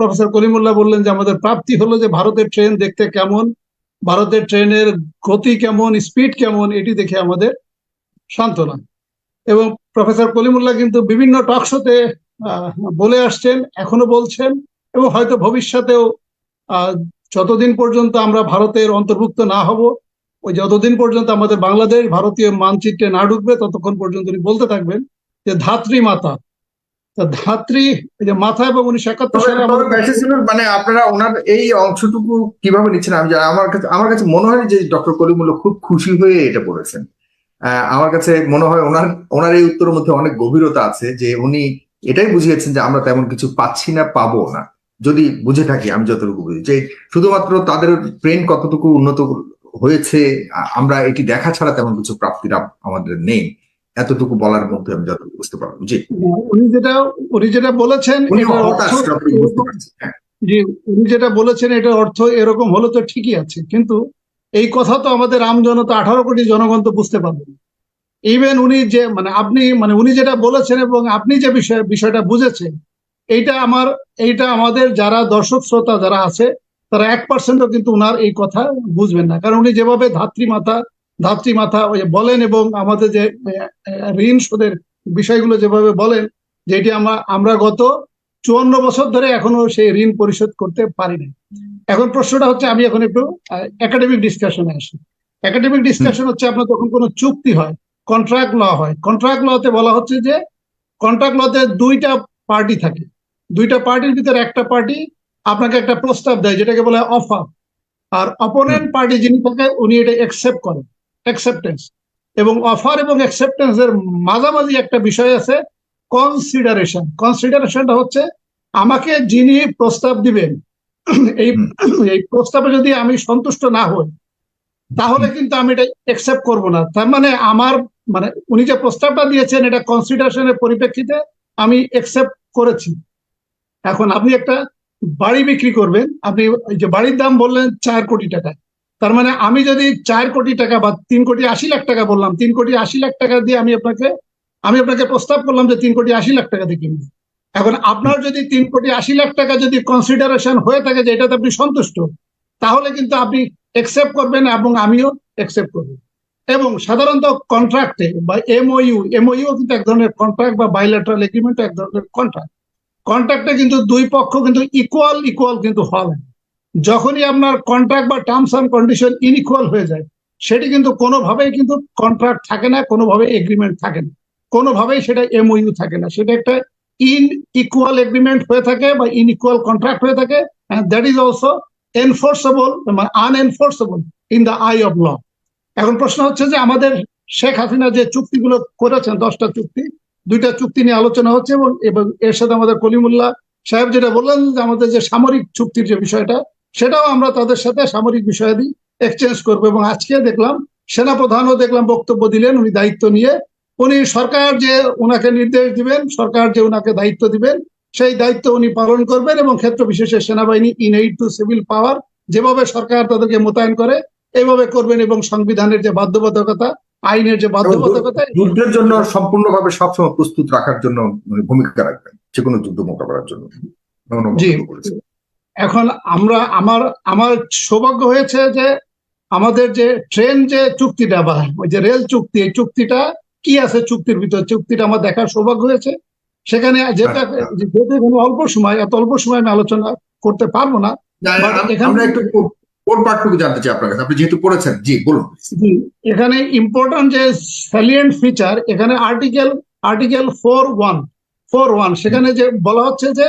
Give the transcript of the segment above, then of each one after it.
Professor Kalimullah বললেন যে, আমাদের প্রাপ্তি হলো যে ভারতের ট্রেন দেখতে কেমন, ভারতের ট্রেনের গতি কেমন, স্পিড কেমন, এটি দেখে আমাদের সান্ত্বনা। এবং প্রফেসর কলিমুল্লাহ কিন্তু বিভিন্ন টক শোতে বলে আসছেন, এখনও বলছেন, এবং হয়তো ভবিষ্যতেও যতদিন পর্যন্ত আমরা ভারতের অন্তর্ভুক্ত না হব, ওই যতদিন পর্যন্ত আমাদের বাংলাদেশ ভারতীয় মানচিত্রে না ঢুকবে, ততক্ষণ পর্যন্ত উনি বলতে থাকবেন যে, ধাত্রী মাতা। ধাত্রী যে মাথা এবং উনিশশো একাত্তর সালে মানে আপনারা ওনার এই অংশটুকু কীভাবে নিচ্ছেন? আমি আমার কাছে আমার কাছে মনে হয় যে ডক্টর কলিমুল্লাহ খুব খুশি হয়ে এটা আহ, আমার কাছে মনে হয় ওনার ওনার এই উত্তরের মধ্যে অনেক গভীরতা আছে যে উনি এটাই বুঝিয়েছেন যে আমরা তেমন কিছু পাচ্ছি না পাবো না। যদি বুঝে থাকি আমি যতটুকু বুঝি। যে শুধুমাত্র তাদের ব্রেন কতটুকু উন্নত হয়েছে আমরা এটি দেখা ছাড়া তেমন কিছু প্রাপ্তির আম- আমাদের নেই। এতটুকু বলার মধ্যে আমি যতটুকু বুঝতে পারব জি। উনি যেটা উনি যেটা বলেছেন হ্যাঁ। জি উনি যেটা বলেছেন এটার অর্থ এরকম হলে তো ঠিকই আছে কিন্তু এই কথা তো আমাদের আম জনতা আঠারো কোটি জনগণ তো বুঝতে পারবেন ইভেন উনি যে মানে আপনি মানে উনি যেটা বলেছেন এবং আপনি যে বিষয় বিষয়টা বুঝেছেন এইটা আমার এইটা আমাদের যারা দর্শক শ্রোতা যারা আছে তারা এক পার্সেন্টও কিন্তু উনার এই কথা বুঝবেন না। কারণ উনি যেভাবে ধাত্রী মাতা ধাত্রী মাথা বলেন এবং আমাদের যে ঋণ শোধের বিষয়গুলো যেভাবে বলেন যেটি আমরা আমরা গত চুয়ান্ন বছর ধরে এখনও সেই ঋণ পরিশোধ করতে পারিনি এখন প্রশ্নটা হচ্ছে আমি এখন একটু একাডেমিক ডিসকাশনে আসি। একাডেমিক ডিসকাশন হচ্ছে আপনার যখন কোনো চুক্তি হয় কন্ট্রাক্ট ল হয় কন্ট্রাক্ট লতে বলা হচ্ছে যে কন্ট্রাক্ট লতে দুইটা পার্টি থাকে। দুইটা পার্টির ভিতরে একটা পার্টি আপনাকে একটা প্রস্তাব দেয় যেটাকে বলে অফার আর অপোনেন্ট পার্টি যিনি থাকে উনি এটা অ্যাকসেপ্ট করেন। অ্যাকসেপ্টেন্স এবং অফার এবং অ্যাকসেপ্টেন্স এর মাঝামাঝি একটা বিষয় আছে কনসিডারেশন কনসিডারেশনটা হচ্ছে, আমাকে যিনি প্রস্তাব দিবেন, এই এই প্রস্তাবে যদি আমি সন্তুষ্ট না হই, তাহলে কিন্তু আমি এটা অ্যাকসেপ্ট করব না। তার মানে আমার মানে উনি যে প্রস্তাবটা দিয়েছেন, এটা কনসিডারেশনের পরিপ্রেক্ষিতে আমি অ্যাকসেপ্ট করেছি। এখন আপনি একটা বাড়ি বিক্রি করবেন, আপনি যে বাড়ির দাম বললেন চার কোটি টাকা তার মানে আমি যদি চার কোটি টাকা বা তিন কোটি আশি লাখ টাকা বললাম, তিন কোটি আশি লাখ টাকা দিয়ে আমি আপনাকে আমি আপনাকে প্রস্তাব করলাম যে তিন কোটি আশি লাখ টাকা দিয়ে কিনবো। এখন আপনার যদি তিন কোটি আশি লাখ টাকা যদি কনসিডারেশন হয়ে থাকে যে এটাতে আপনি সন্তুষ্ট, তাহলে কিন্তু আপনি একসেপ্ট করবেন এবং আমিও একসেপ্ট করব। এবং সাধারণত কন্ট্রাক্টে বা এমওইউ এমওইউ কিন্তু এক ধরনের কন্ট্রাক্ট বা বাইলেটারাল এগ্রিমেন্ট এক ধরনের কন্ট্রাক্ট কন্ট্রাক্টে কিন্তু দুই পক্ষ কিন্তু ইকুয়াল ইকুয়াল কিন্তু হবে যখনই আপনার কন্ট্রাক্ট বা টার্মস অ্যান্ড কন্ডিশন ইনইকুয়াল হয়ে যায়, সেটি কিন্তু কোনোভাবেই কিন্তু কন্ট্রাক্ট থাকে না কোনোভাবে এগ্রিমেন্ট থাকে না। কোনোভাবেই সেটা এমওইউ থাকে না। সেটা একটা ইন ইকুয়াল এগ্রিমেন্ট হয়ে থাকে বা ইন ইকুয়াল কন্ট্রাক্ট হয়ে থাকে দ্যাট ইজ অলসো এনফোর্সেবল মানে unenforceable in the eye of law এখন প্রশ্ন হচ্ছে যে আমাদের শেখ হাসিনা যে চুক্তিগুলো করেছেন, দশটা চুক্তি, দুইটা চুক্তি নিয়ে আলোচনা হচ্ছে এবং এর সাথে আমাদের কলিমুল্লাহ সাহেব যেটা বললেন যে আমাদের যে সামরিক চুক্তির যে বিষয়টা সেটাও আমরা তাদের সাথে সামরিক বিষয়াদি এক্সচেঞ্জ করব। এবং আজকে দেখলাম সেনাপ্রধানও দেখলাম বক্তব্য দিলেন উনি দায়িত্ব নিয়ে। উনি সরকার যে ওনাকে নির্দেশ দিবেন সরকার যে ওনাকে দায়িত্ব দিবেন সেই দায়িত্ব উনি পালন করবেন এবং ক্ষেত্র বিশেষে সেনাবাহিনী in aid to civil power যেভাবে সরকার তাদেরকে মোতায়েন করে এইভাবে করবেন এবং সংবিধানের যে বাধ্যবাধকতা আইনের যে বাধ্যবাধকতা যুদ্ধের জন্য সম্পূর্ণভাবে সবসময় প্রস্তুত রাখার জন্য ভূমিকা রাখবেন যে কোনো যুদ্ধ মোকাবেলার জন্য। জি। এখন আমরা আমার আমার সৌভাগ্য হয়েছে যে আমাদের যে ট্রেন যে চুক্তিটা বা ওই যে রেল চুক্তি এই চুক্তিটা কি আছে চুক্তির ভিতর? চুক্তিটা আমার দেখার সৌভাগ্য হয়েছে। সেখানে যেটা আচ্ছা। যেহেতু এখানে অল্প সময় এত অল্প সময় আমি আলোচনা করতে পারব না আমরা একটু কোর- কোর পার্টটুকু জানতে চাই আপনার কাছে। আপনি যেহেতু পড়েছেন জি বলুন। জি, এখানে ইম্পর্টেন্ট যে স্যালিয়েন্ট ফিচার এখানে article article four one four one সেখানে যে বলা হচ্ছে যে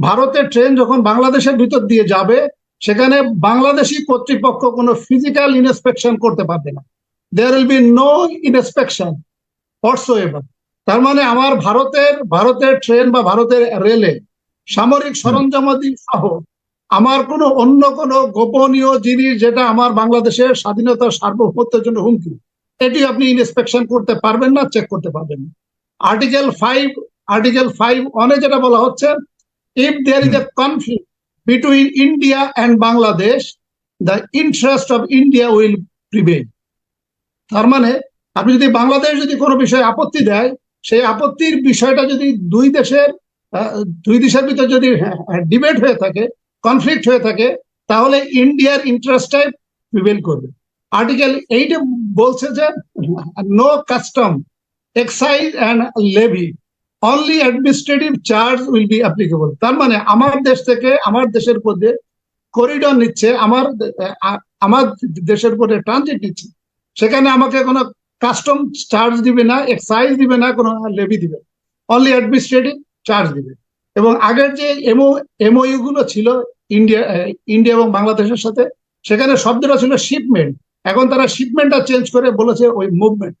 ভারতের ট্রেন যখন বাংলাদেশের ভিতর দিয়ে যাবে সেখানে বাংলাদেশি কর্তৃপক্ষ কোনো ফিজিক্যাল ইনস্পেকশন করতে পারবে না। There will be no inspection তার মানে আমার ভারতের ভারতের ট্রেন বা ভারতের রেলে সামরিক সরঞ্জামাদি সহ আমার কোনো অন্য কোনো গোপনীয় জিনিস যেটা আমার বাংলাদেশের স্বাধীনতা সার্বভৌমত্বের জন্য হুমকি এটি আপনি ইন্সপেকশন করতে পারবেন না চেক করতে পারবেন না। আর্টিকেল ফাইভ আর্টিকেল ফাইভ অনে যেটা বলা হচ্ছে if there is a conflict between India and Bangladesh the interest of India will prevail তার মানে আপনি যদি বাংলাদেশ যদি কোনো বিষয়ে আপত্তি দেয়, সেই আপত্তির বিষয়টা যদি দুই দেশের দুই দেশের ভিতর যদি ডিবেট হয়ে থাকে কনফ্লিক্ট হয়ে থাকে, তাহলে ইন্ডিয়ার ইন্টারেস্টটাই প্রিভেল করবে। আর্টিকেল এইটে বলছে যে no custom excise and levy only administrative charge will be applicable তার মানে আমার দেশ থেকে আমার দেশের মধ্যে করিডর নিচ্ছে, আমার আমার দেশের উপরে ট্রানজিট নিচ্ছে। সেখানে আমাকে কোনো কাস্টম চার্জ দিবে না এক্সাইজ দিবে না, কোনো লেভি দিবে অনলি অ্যাডমিনিস্ট্রেটিভ চার্জ দিবে। এবং আগের যে এমও এমওইউ গুলো ছিল ইন্ডিয়া ইন্ডিয়া এবং বাংলাদেশের সাথে, সেখানে শব্দটা ছিল শিপমেন্ট এখন তারা শিপমেন্টটা চেঞ্জ করে বলেছে ওই মুভমেন্ট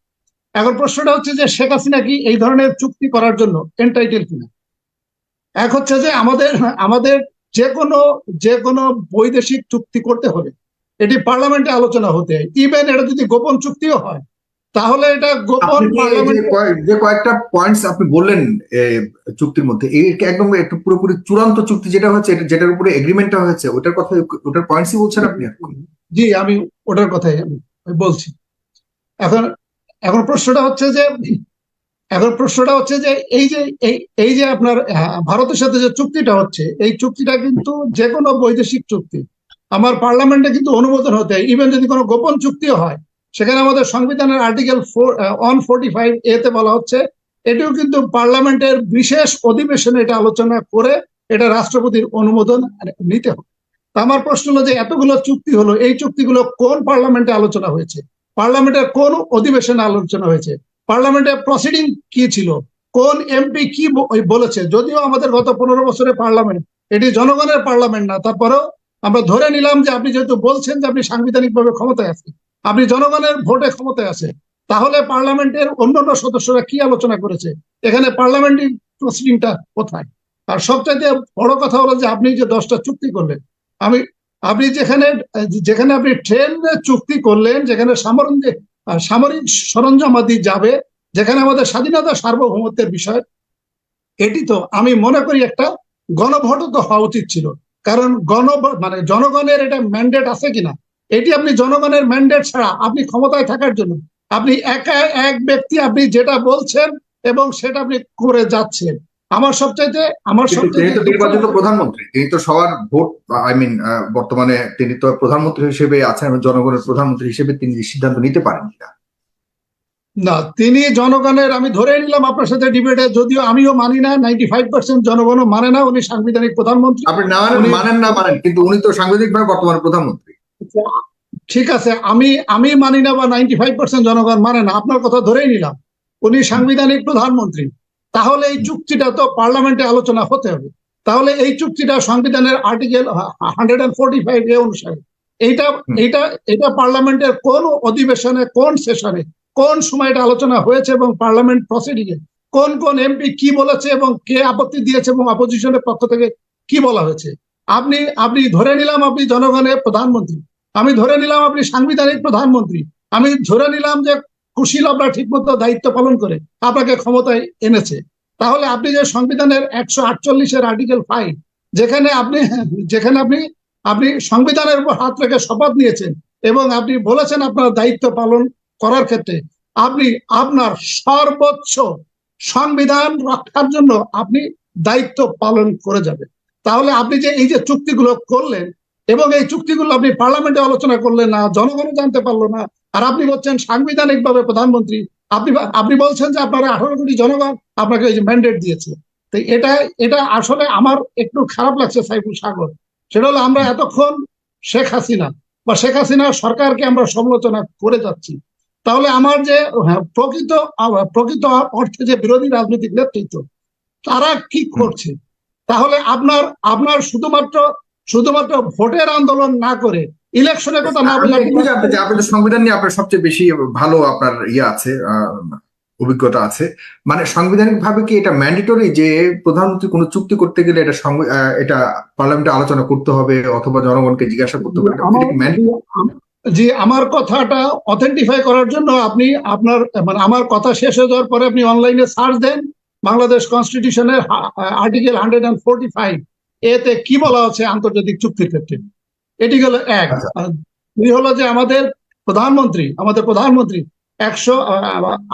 এখন প্রশ্নটা হচ্ছে যে শেখ হাসিনা কি এই ধরনের চুক্তি করার জন্য এন্টাইটেল কিনা? এক হচ্ছে যে আমাদের আমাদের যে কোনো যে কোনো বৈদেশিক চুক্তি করতে হলে এটি পার্লামেন্টে আলোচনা হতে হয়। ইভেন এটা যদি গোপন চুক্তিও হয় তাহলে এটা গোপন যে কয়েকটা পয়েন্টস আপনি বললেন চুক্তির মধ্যে এই একদম একটু পুরোপুরি চূড়ান্ত চুক্তি যেটা হচ্ছে যেটার উপরে এগ্রিমেন্টটা হয়েছে ওটার কথা ওটার পয়েন্টসই বলছেন আপনি জি আমি ওটার কথাই বলছি। এখন এখন প্রশ্নটা হচ্ছে যে, এখন প্রশ্নটা হচ্ছে যে, এই যে এই যে আপনার ভারতের সাথে যে চুক্তিটা হচ্ছে, এই চুক্তিটা কিন্তু যে কোনো বৈদেশিক চুক্তি। আমার পার্লামেন্টে কিন্তু অনুমোদন হতে হয়। ইভেন যদি কোনো গোপন চুক্তিও হয়, সেখানে আমাদের সংবিধানের article four one forty five এতে বলা হচ্ছে, এটিও কিন্তু পার্লামেন্টের বিশেষ অধিবেশনে এটা আলোচনা করে এটা রাষ্ট্রপতির অনুমোদন নিতে হবে। আমার প্রশ্ন হলো যে, এতগুলো চুক্তি হলো, এই চুক্তিগুলো কোন পার্লামেন্টে আলোচনা হয়েছে? পার্লামেন্টের কোন অধিবেশনে আলোচনা হয়েছে? পার্লামেন্টের প্রসিডিং কি ছিল? কোন এমপি কি বলেছে? যদিও আমাদের গত পনেরো বছরের পার্লামেন্ট, এটি জনগণের পার্লামেন্ট না, তারপরেও আমরা ধরে নিলাম যে আপনি যেহেতু বলছেন যে আপনি সাংবিধানিক ভাবে ক্ষমতায় আছেন, আপনি জনগণের ভোটে ক্ষমতায় আছে তাহলে পার্লামেন্টের অন্যান্য সদস্যরা কি আলোচনা করেছে? এখানে পার্লামেন্টারি প্রসিডিংটা কোথায়? আর সবচাইতে বড় কথা হলো যে আপনি যে দশটা চুক্তি করলেন, আমি আপনি যেখানে যেখানে আপনি ট্রেন চুক্তি করলেন, যেখানে সামরিক সামরিক সরঞ্জামাদি যাবে, যেখানে আমাদের স্বাধীনতা সার্বভৌমত্বের বিষয়, এটি তো আমি মনে করি একটা গণভোটও তো হওয়া উচিত ছিল। কারণ গণ মানে জনগণের এটা ম্যান্ডেট আছে কিনা? এটি আপনি জনগণের ম্যান্ডেট ছাড়া আপনি ক্ষমতায় থাকার জন্য, আপনি একা এক ব্যক্তি আপনি যেটা বলছেন এবং সেটা আপনি করে যাচ্ছেন। আমার সবচাইতে আমার তিনি সবচাইতে তো নির্বাচিত প্রধানমন্ত্রী। তিনি তো সবার ভোট আই মিন বর্তমানে তিনি তো প্রধানমন্ত্রী হিসেবে আছেন জনগণের প্রধানমন্ত্রী হিসেবে তিনি সিদ্ধান্ত নিতে পারেন না। না তিনি জনগণের আমি ধরে নিলাম আপনার সাথে ডিবেটে যদিও আমিও মানি না নাইনটি ফাইভ পার্সেন্ট জনগণও মানে না উনি সাংবিধানিক প্রধানমন্ত্রী। আপনি না মানেন না মানেন কিন্তু উনি তো সাংবিধানিক ভাবে বর্তমানে প্রধানমন্ত্রী। ঠিক আছে আমি আমি মানি না বা নাইনটি ফাইভ পার্সেন্ট জনগণ মানে না আপনার কথা ধরেই নিলাম। উনি সাংবিধানিক প্রধানমন্ত্রী। তাহলে এই চুক্তিটা তো পার্লামেন্টে আলোচনা হতে হবে তাহলে এই চুক্তিটা সংবিধানের article hundred and forty five এ অনুসারে এইটা। এইটা এটা পার্লামেন্টের কোন অধিবেশনে কোন সেশনে কোন সময় এটা আলোচনা হয়েছে এবং পার্লামেন্ট প্রসিডিং এ কোন কোন এমপি কি বলেছে এবং কে আপত্তি দিয়েছে এবং অপোজিশনের পক্ষ থেকে কি বলা হয়েছে আপনি আপনি ধরে নিলাম আপনি জনগণের প্রধানমন্ত্রী আমি ধরে নিলাম আপনি সাংবিধানিক প্রধানমন্ত্রী আমি ধরে নিলাম যে কুশীল আপনার ঠিকমতো দায়িত্ব পালন করে আপনাকে ক্ষমতায় এনেছে। তাহলে আপনি যে সংবিধানের একশো আটচল্লিশের আর্টিকেল ফাইভ যেখানে আপনি যেখানে আপনি আপনি সংবিধানের উপর হাত রেখে শপথ নিয়েছেন এবং আপনি বলেছেন আপনার দায়িত্ব পালন করার ক্ষেত্রে, আপনি আপনার সর্বোচ্চ সংবিধান রক্ষার জন্য আপনি দায়িত্ব পালন করে যাবেন। তাহলে আপনি যে এই যে চুক্তিগুলো করলেন এবং এই চুক্তিগুলো আপনি পার্লামেন্টে আলোচনা করলেন না, জনগণও জানতে পারল না আর আপনি বলছেন সাংবিধানিক ভাবে প্রধানমন্ত্রী আপনি আপনি বলছেন যে আপনারা আঠারো কোটি জনগণ আপনাকে এই যে ম্যান্ডেট দিয়েছে। তো এটা এটা আসলে আমার একটু খারাপ লাগছে সাইফুল সাগর। সেটা হলো আমরা এতক্ষণ শেখ হাসিনা বা শেখ হাসিনা সরকারকে আমরা সমালোচনা করে যাচ্ছি। তাহলে আমার যে হ্যাঁ, প্রকৃত প্রকৃত অর্থে যে বিরোধী রাজনৈতিক নেতৃত্ব তারা কি করছে? তাহলে আপনার আপনার শুধুমাত্র শুধুমাত্র ভোটের আন্দোলন না করে ইলেকশনের কথা না বলে চাই আপনাদের সংবিধান নিয়ে আপনার সবচেয়ে বেশি ভালো আপনার ইয়ে আছে অভিজ্ঞতা আছে। মানে সাংবিধানিক ভাবে কি এটা ম্যান্ডেটরি যে প্রধানমন্ত্রী কোনো চুক্তি করতে গেলে এটা এটা পার্লামেন্টে আলোচনা করতে হবে অথবা জনগণকে জিজ্ঞাসা করতে হবে? জি আমার কথাটা অথেন্টিফাই করার জন্য আপনি আপনার মানে আমার কথা শেষ হয়ে যাওয়ার পরে আপনি অনলাইনে সার্চ দেন Bangladesh কনস্টিটিউশনের article hundred and forty five এতে কি বলা আছে আন্তর্জাতিক চুক্তির ক্ষেত্রে। এটি হলো এক আচ্ছা। দুই হলো যে আমাদের প্রধানমন্ত্রী আমাদের প্রধানমন্ত্রী একশো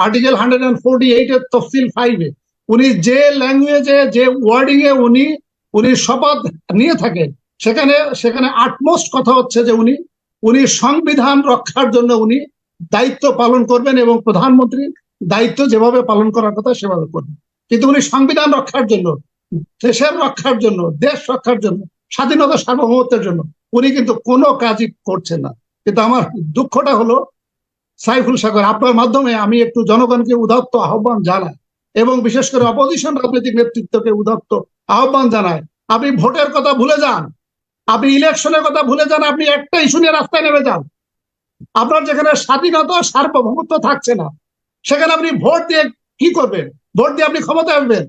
article hundred and forty eight এর তফসিল ফাইভে উনি যে ল্যাঙ্গুয়েজে যে ওয়ার্ডিং এ উনি উনি শপথ নিয়ে থাকেন সেখানে সেখানে আটমোস্ট কথা হচ্ছে যে উনি উনি সংবিধান রক্ষার জন্য উনি দায়িত্ব পালন করবেন এবং প্রধানমন্ত্রীর দায়িত্ব যেভাবে পালন করার কথা সেভাবে করবেন কিন্তু উনি সংবিধান রক্ষার জন্য দেশের রক্ষার জন্য দেশ রক্ষার জন্য স্বাধীনতা সার্বভৌমত্বের জন্য উনি কিন্তু কোনো কাজই করছেন না। কিন্তু আমার দুঃখটা হলো, সাইফুল সাগর, আপনার মাধ্যমে আমি একটু জনগণকে উদাত্ত আহ্বান জানাই এবং বিশেষ করে অপোজিশন রাজনৈতিক নেতৃত্বকে উদাত্ত আহ্বান জানায় আপনি ভোটের কথা ভুলে যান। আপনি ইলেকশনের কথা ভুলে যান, আপনি একটা ইস্যু নিয়ে রাস্তায় নেমে যান। আপনার যেখানে স্বাধীনতা, সার্বভৌমত্ব থাকছে না, সেখানে আপনি ভোট দিয়ে কি করবেন? ভোট দিয়ে আপনি ক্ষমতায় আসবেন।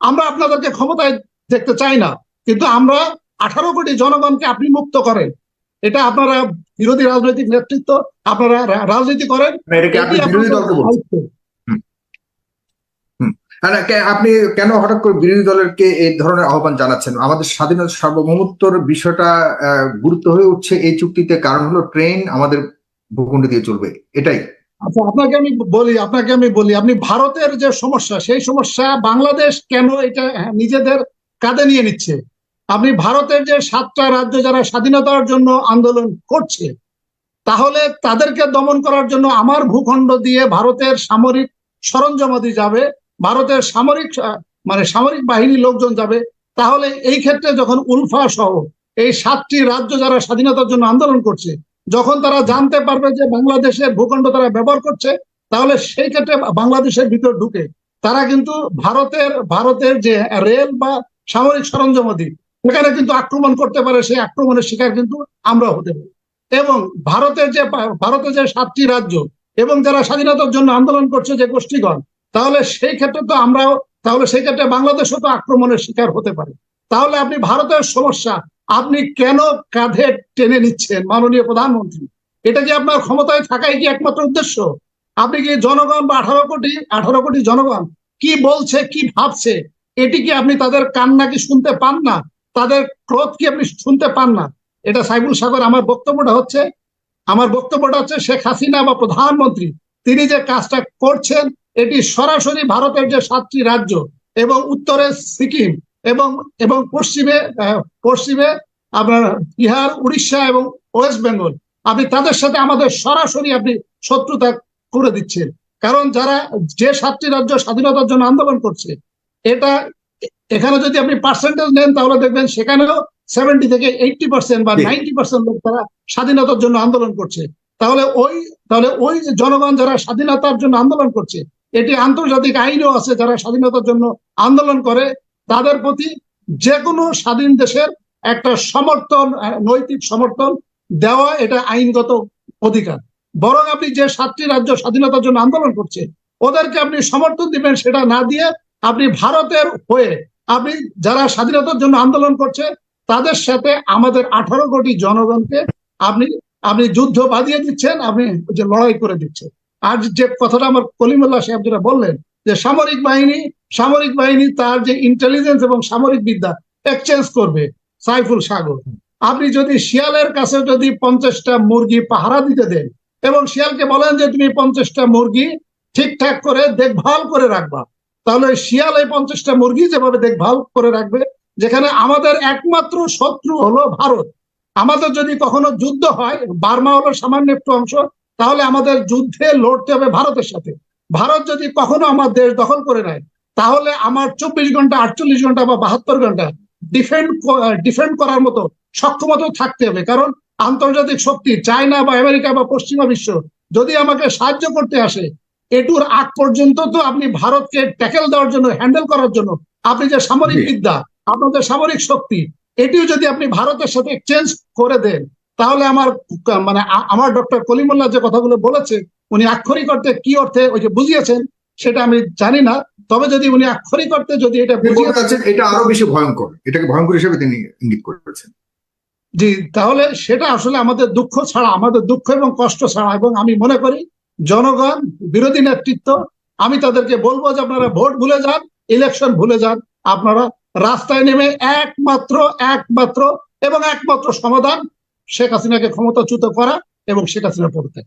আমরা আপনাদেরকে ক্ষমতায় দেখতে চাই না, কিন্তু আমরা আঠারো কোটি জনগণকে আপনি মুক্ত করেন। এটা আপনারা বিরোধী রাজনৈতিক নেতৃত্ব আপনারা রাজনীতি করেন। আপনি কেন হঠাৎ করে বিরোধী দলেরকে এই ধরনের আহ্বান জানাচ্ছেন? আমাদের স্বাধীনতা সার্বভৌমত্বর বিষয়টা আহ, গুরুত্ব হয়ে উঠছে এই চুক্তিতে। কারণ হলো ট্রেন আমাদের ভূখণ্ড দিয়ে চলবে। এটাই। আচ্ছা আপনাকে আমি বলি আপনাকে আমি বলি আপনি ভারতের যে সমস্যা সেই সমস্যা বাংলাদেশ কেন এটা নিজেদের কাঁধে নিয়ে নিচ্ছে? আপনি ভারতের যে সাতটা রাজ্য যারা স্বাধীনতার জন্য আন্দোলন করছে, তাহলে তাদেরকে দমন করার জন্য আমার ভূখণ্ড দিয়ে ভারতের সামরিক সরঞ্জামাদি যাবে, ভারতের সামরিক মানে সামরিক বাহিনীর লোকজন যাবে, তাহলে এই ক্ষেত্রে যখন উলফা সহ এই সাতটি রাজ্য যারা স্বাধীনতার জন্য আন্দোলন করছে, যখন তারা জানতে পারবে যে বাংলাদেশের ভূখণ্ড তারা ব্যবহার করছে, তাহলে সেই ক্ষেত্রে বাংলাদেশের ভিতর ঢুকে, তারা কিন্তু ভারতের ভারতের যে রেল বা সামরিক সরঞ্জামাদি সেখানে কিন্তু আক্রমণ করতে পারে, সেই আক্রমণের শিকার কিন্তু আমরা হতে পারি। এবং ভারতের যে ভারতের যে সাতটি রাজ্য এবং যারা স্বাধীনতার জন্য আন্দোলন করছে যে গোষ্ঠীগণ, তাহলে সেই ক্ষেত্রে তো আমরাও, তাহলে সেই ক্ষেত্রে বাংলাদেশও তো আক্রমণের শিকার হতে পারে। তাহলে আপনি ভারতের সমস্যা, আপনি কেন কাঁধে টেনে নিচ্ছেন, মাননীয় প্রধানমন্ত্রী? এটা কি আপনার ক্ষমতায় থাকাই কি একমাত্র উদ্দেশ্য? আপনি কি জনগণ বা আঠারো কোটি আঠারো কোটি জনগণ কি বলছে, কি ভাবছে? এটি কি আপনি তাদের কান্না কি শুনতে পান না? তাদের ক্রোধ কি আপনি শুনতে পান না? এটা সাইবুল সাগর আমার বক্তব্যটা হচ্ছে, আমার বক্তব্যটা হচ্ছে শেখ হাসিনা বা প্রধানমন্ত্রী, তিনি যে কাজটা করছেন, এটি সরাসরি ভারতের যে সাতটি রাজ্য এবং উত্তরে সিকিম এবং এবং পশ্চিমে পশ্চিমে আপনার বিহার, উড়িষ্যা এবং ওয়েস্ট বেঙ্গল, আপনি তাদের সাথে আমাদের সরাসরি আপনি শত্রুতা করে দিচ্ছেন। কারণ যারা যে সাতটি রাজ্য স্বাধীনতার জন্য আন্দোলন করছে, এটা এখানে যদি আপনি পার্সেন্টেজ নেন তাহলে দেখবেন সেখানেও সেভেন্টি থেকে এইটটি পার্সেন্ট বা নাইনটি পার্সেন্ট লোক তারা স্বাধীনতার জন্য আন্দোলন করছে। তাহলে ওই তাহলে ওই জনগণ যারা স্বাধীনতার জন্য আন্দোলন করছে এটি আন্তর্জাতিক আইনও আছে যারা স্বাধীনতার জন্য আন্দোলন করে তাদের প্রতি যে কোনো স্বাধীন দেশের একটা সমর্থন নৈতিক সমর্থন দেওয়া এটা আইনগত অধিকার। বরং আপনি যে সাতটি রাজ্য স্বাধীনতার জন্য আন্দোলন করছে ওদেরকে আপনি সমর্থন দিবেন সেটা না দিয়ে আপনি ভারতের হয়ে আপনি যারা স্বাধীনতার জন্য আন্দোলন করছে, তাদের সাথে আমাদের আঠারো কোটি জনগণকে আপনি আপনি যুদ্ধ বাঁধিয়ে দিচ্ছেন, আপনি যে লড়াই করে দিচ্ছেন। আর যে কথাটা আমার কলিমুল্লাহ সাহেব যেটা বললেন, যে সামরিক বাহিনী সামরিক বাহিনী তার যে ইন্টেলিজেন্স এবং সামরিক বিদ্যা এক্সচেঞ্জ করবে সাইফুল সাগর। আপনি যদি শিয়ালের কাছে যদি পঞ্চাশটা মুরগি পাহারা দিতে দেন, এবং শিয়ালকে বলেন যে তুমি পঞ্চাশটা মুরগি ঠিকঠাক করে দেখভাল করে রাখবা তাহলে শিয়াল এই পঞ্চাশটা মুরগি যেভাবে দেখভাল করে রাখবে, যেখানে আমাদের একমাত্র শত্রু হলো ভারত। আমাদের যদি কখনো যুদ্ধ হয়, বার্মা হলো সামান্য একটু অংশ, তাহলে আমাদের যুদ্ধে লড়তে হবে ভারতের সাথে। ভারত যদি কখনো আমার দেশ দখল করে নেয়, তাহলে আমার চব্বিশ ঘণ্টা, আটচল্লিশ ঘণ্টা বা বাহাত্তর ঘণ্টা ডিফেন্ড ডিফেন্ড করার মতো সক্ষমতা থাকতে হবে। কারণ আন্তর্জাতিক শক্তি, চায়না বা আমেরিকা বা পশ্চিমা বিশ্ব যদি আমাকে সাহায্য করতে আসে এটুর আগ পর্যন্ত তো আপনি ভারতকে ট্যাকেল দেওয়ার জন্য হ্যান্ডেল করার জন্য আপনি যে সামরিক। বিদ্যা আপনাদের সামরিক শক্তি এটিও যদি আপনি ভারতের সাথে এক্সচেঞ্জ করে দেন তাহলে আমার মানে আমার ডক্টর কলিমুল্লাহ যে কথাগুলো বলেছে উনি আক্ষরিক অর্থে কি অর্থে ওই যে বুঝিয়েছেন সেটা আমি জানি না তবে যদি উনি আক্ষরিক অর্থে যদি এটা বুঝিয়ে এটা আরও বেশি ভয়ঙ্কর এটাকে ভয়ঙ্কর হিসেবে তিনি ইঙ্গিত করেছেন জি তাহলে সেটা আসলে আমাদের দুঃখ ছাড়া আমাদের দুঃখ এবং কষ্ট ছাড়া এবং আমি মনে করি জনগণ, বিরোধী নেতৃত্ব, আমি তাদেরকে বলব যে আপনারা ভোট ভুলে যান ইলেকশন ভুলে যান। আপনারা রাস্তায় নেমে একমাত্র একমাত্র এবং একমাত্র সমাধান শেখ হাসিনাকে ক্ষমতাচ্যুত করা এবং শেখ হাসিনা পড়তে